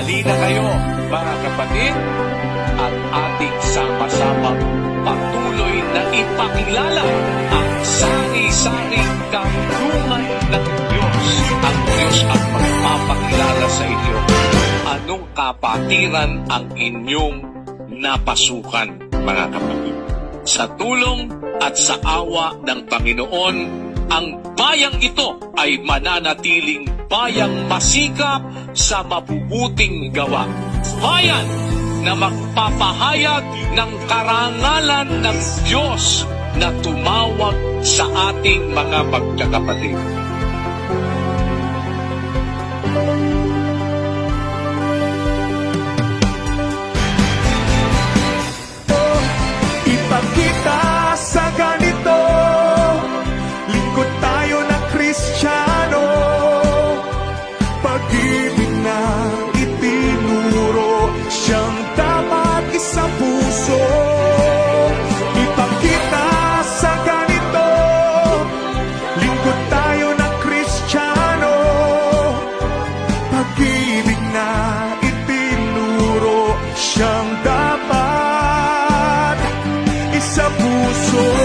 Halina kayo, mga kapatid, at ating sama-sama patuloy na ipakilala ang sari-saring karunungan ng Diyos. Ang Diyos ang magpapakilala sa inyo anong kapatiran ang inyong napasukan, mga kapatid. Sa tulong at sa awa ng Panginoon, ang bayang ito ay mananatiling bayang masikap sa mabubuting gawa. Bayan na magpapahayag ng karangalan ng Diyos na tumawag sa ating mga magkakapatid. siyang dapat. Isa puso